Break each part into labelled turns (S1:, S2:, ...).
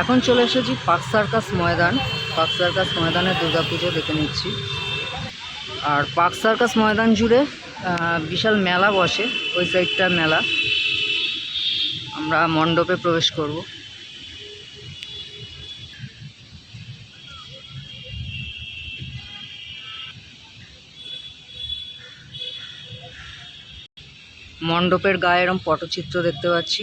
S1: এখন চলে এসেছি পাক সার্কাস ময়দান। পাক সার্কাস ময়দানে দুর্গাপুজো দেখে নিচ্ছি। আর পাক সার্কাস ময়দান জুড়ে বিশাল মেলা বসে, ওই সাইডটা মেলা। আমরা মণ্ডপে প্রবেশ করব। মণ্ডপের গায়ে এরম পটচিত্র দেখতে পাচ্ছি।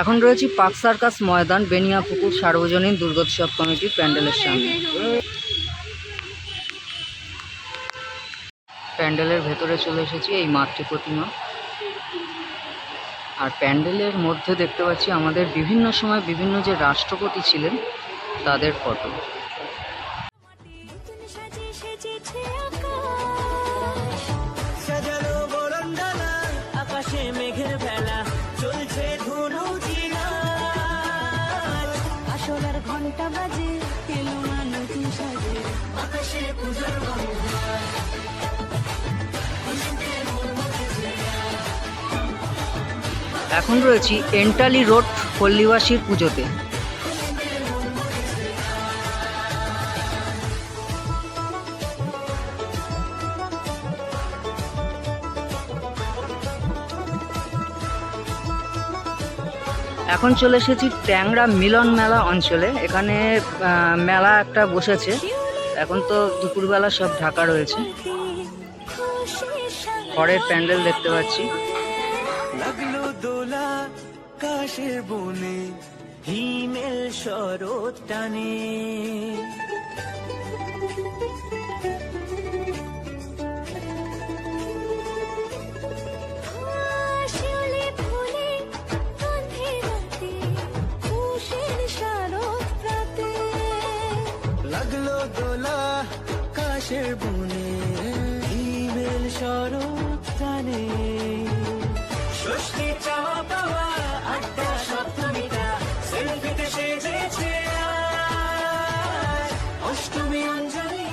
S1: এখন রয়েছি পাক সার্কাস ময়দান, বেনিয়া বেনিয়াপুকুর সার্বজনীন দুর্গোৎসব কমিটির প্যান্ডেলের সামনে। প্যান্ডেলের ভেতরে চলে এসেছি, এই মাতৃ প্রতিমা। আর প্যান্ডেলের মধ্যে দেখতে পাচ্ছি আমাদের বিভিন্ন সময় বিভিন্ন যে রাষ্ট্রপতি ছিলেন, তাদের ফটো।
S2: আসলার ঘণ্টা বাজে এলো না নতুন সাজে।
S3: আকাশে পুজোর
S1: এখন রয়েছি এন্টালি রোড পল্লীবাসীর পুজোতে। এখন চলে এসেছি ট্যাংরা মিলন মেলা অঞ্চলে। এখানে মেলা একটা বসেছে। এখন তো দুপুরবেলা সব ঢাকা রয়েছে। খড়ের প্যান্ডেল দেখতে পাচ্ছি।
S3: দোলা কাশের বনে, হিমেল শরৎ টানে। কাশের বনে ষষ্ঠী চাওয়া পাওয়া, আড্ডা সেলফিতে সেজেছে অষ্টমী অঞ্জলি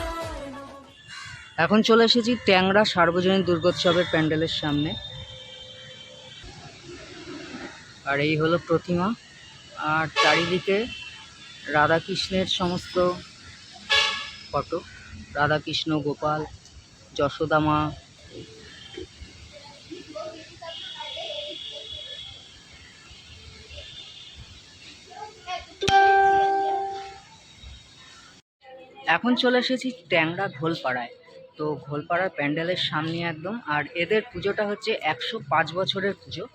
S1: এখন চলে এসেছি ট্যাংরা সার্বজনীন দুর্গোৎসবের প্যান্ডেলের সামনে। আর এই হলো প্রতিমা। আর চারিদিকে রাধাকৃষ্ণের সমস্ত ফটো। রাধাকৃষ্ণ, গোপাল, যশোদা মা। এখন চলে এসেছি ট্যাংরা ঘোলপাড়ায়। তো ঘোলপাড়ার প্যান্ডেলের সামনে একদম, আর এদের পুজোটা হচ্ছে একশো পাঁচ বছরের পুজো।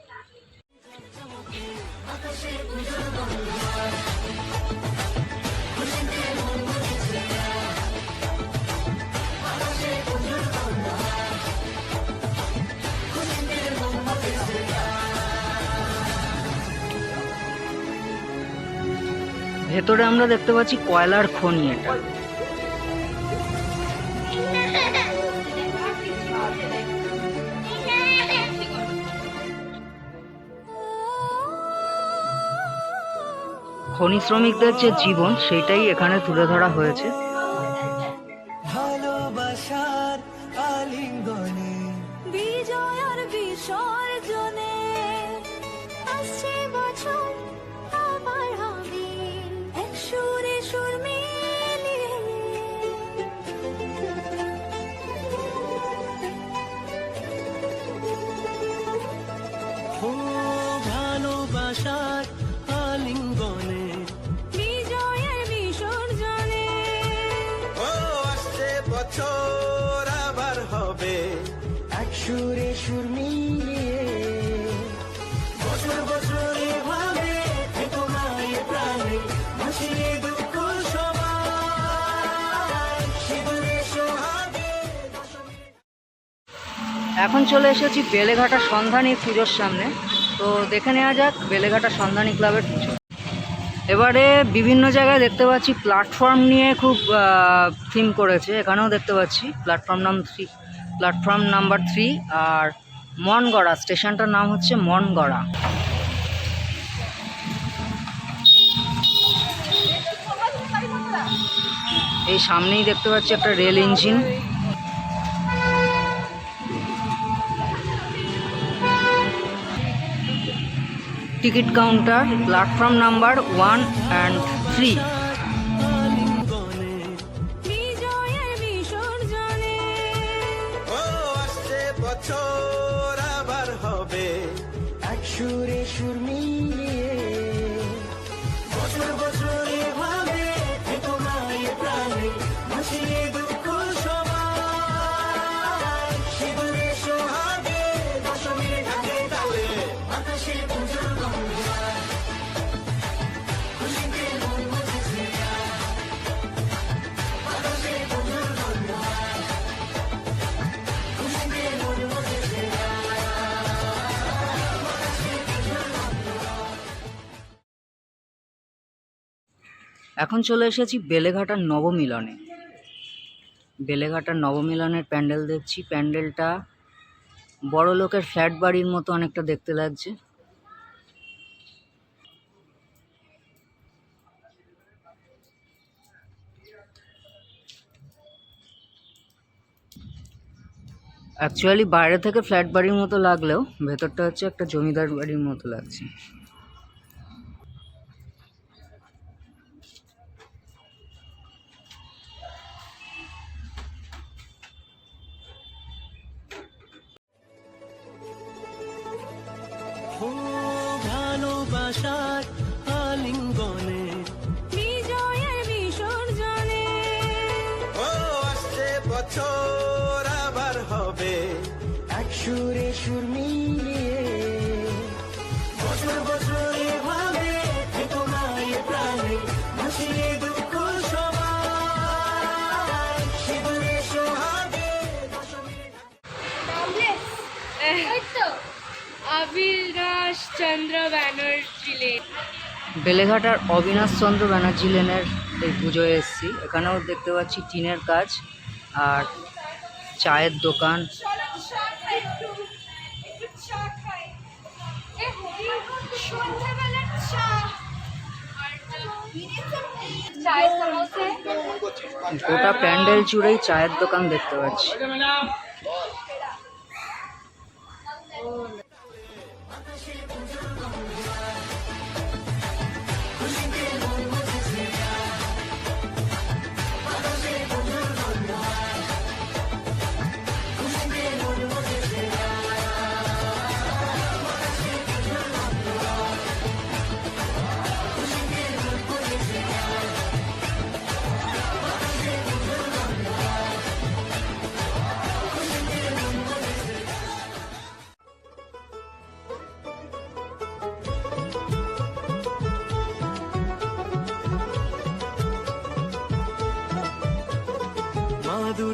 S1: ভেতরে আমরা দেখতে পাচ্ছি কয়লার খনি এটা। খনি শ্রমিকদের যে জীবন, সেটাই এখানে তুলে ধরা হয়েছে।
S3: আশার আলিঙ্গনে
S2: বিজয়ের বিসর্জনে।
S3: ও
S2: আসছে
S4: বছর আবার হবে
S3: এক সুরে সুর মিলিয়ে। বছর বছরে এভাবে তোমায় প্রাণে ভাসিয়ে দুঃখ
S1: এখন চলে এসেছি বেলেঘাটা সন্ধানী পুজোর সামনে। তো দেখে নেওয়া যাক, বেলেঘাটা সন্ধানী ক্লাবের পুজো এবারে বিভিন্ন জায়গায় দেখতে পাচ্ছি, প্ল্যাটফর্ম নিয়ে খুব থিম করেছে, এখানেও দেখতে পাচ্ছি, প্ল্যাটফর্ম নাম থ্রি, প্ল্যাটফর্ম নাম্বার থ্রি, আর মনগড়া, স্টেশনটার নাম হচ্ছে মনগড়া। এই সামনেই দেখতে পাচ্ছি একটা rail engine. Ticket counter platform number one and three.
S4: বছর আবার হবে।
S3: সুরে সুর
S1: এখন চলে এসেছি বেলেঘাটার নবমিলনে। বেলেঘাটার নবমিলনের প্যান্ডেল দেখছি। প্যান্ডেলটা বড় লোকের ফ্ল্যাট বাড়ির মতো অনেকটা দেখতে লাগছে। অ্যাকচুয়ালি বাইরে থেকে ফ্ল্যাট বাড়ির মতো লাগলেও ভেতরটা হচ্ছে একটা জমিদার বাড়ির মতো লাগছে।
S3: ও ভালোবাসার আলিঙ্গনে।
S2: বিজয়ের বিসর্জনে।
S4: ও আসছে বছর।
S5: চন্দ্র ব্যানার্জি লেন
S1: বেলেঘাটার অবিনাশ চন্দ্র ব্যানার্জি লেনের এই পুজোয় এসেছি। এখানেও দেখতে পাচ্ছি টিনের কাজ আর চায়ের দোকান। গোটা প্যান্ডেল জুড়েই চায়ের দোকান দেখতে পাচ্ছি।
S3: মা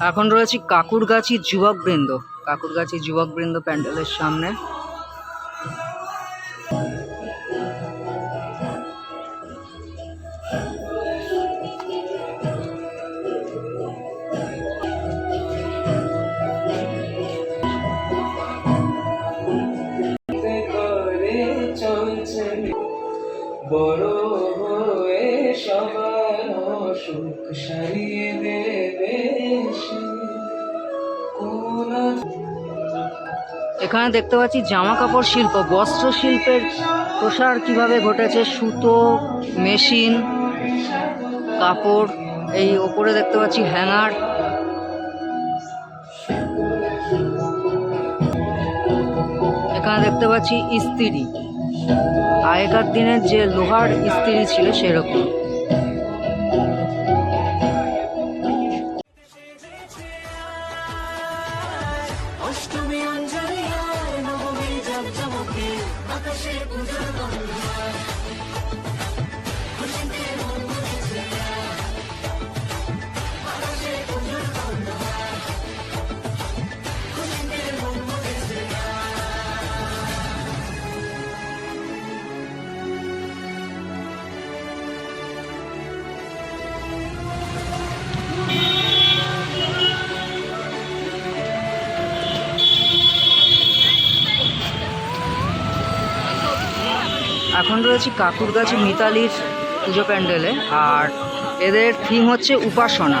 S1: এখন রয়েছি কাকুরগাছি যুবকবৃন্দ। কাকুরগাছি যুবকবৃন্দ প্যান্ডেলের সামনে।
S3: বড় হয়ে সবার সুখ সারিয়ে দেবে।
S1: এখানে দেখতে পাচ্ছি জামা কাপড় শিল্প বস্ত্র শিল্পের প্রসার কীভাবে ঘটেছে, সুতো, মেশিন, কাপড়, এই ওপরে দেখতে পাচ্ছি হ্যাঙ্গার। এখানে দেখতে পাচ্ছি ইস্ত্রি। আগেকার দিনের যে লোহার ইস্ত্রি ছিল সেরকম। রয়েছি কাকুরগাছি মিতালির পুজো প্যান্ডেলে। আর এদের থিম হচ্ছে উপাসনা।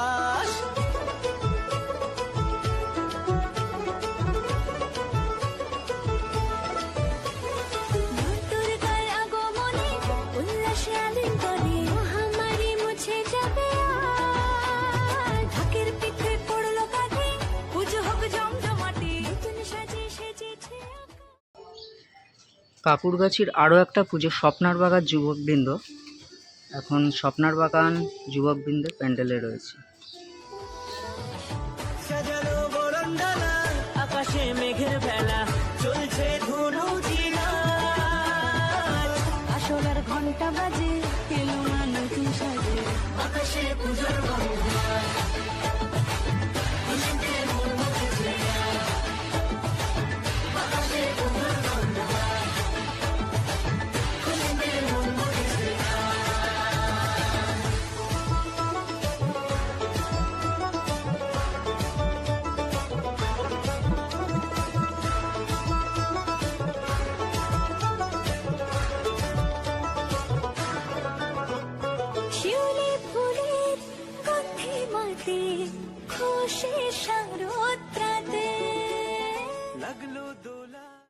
S1: কাকুরগাছির আরও একটা পুজো স্বপ্নার বাগান যুবকবৃন্দ। এখন স্বপ্নার বাগান যুবকবৃন্দের প্যান্ডেলে রয়েছে।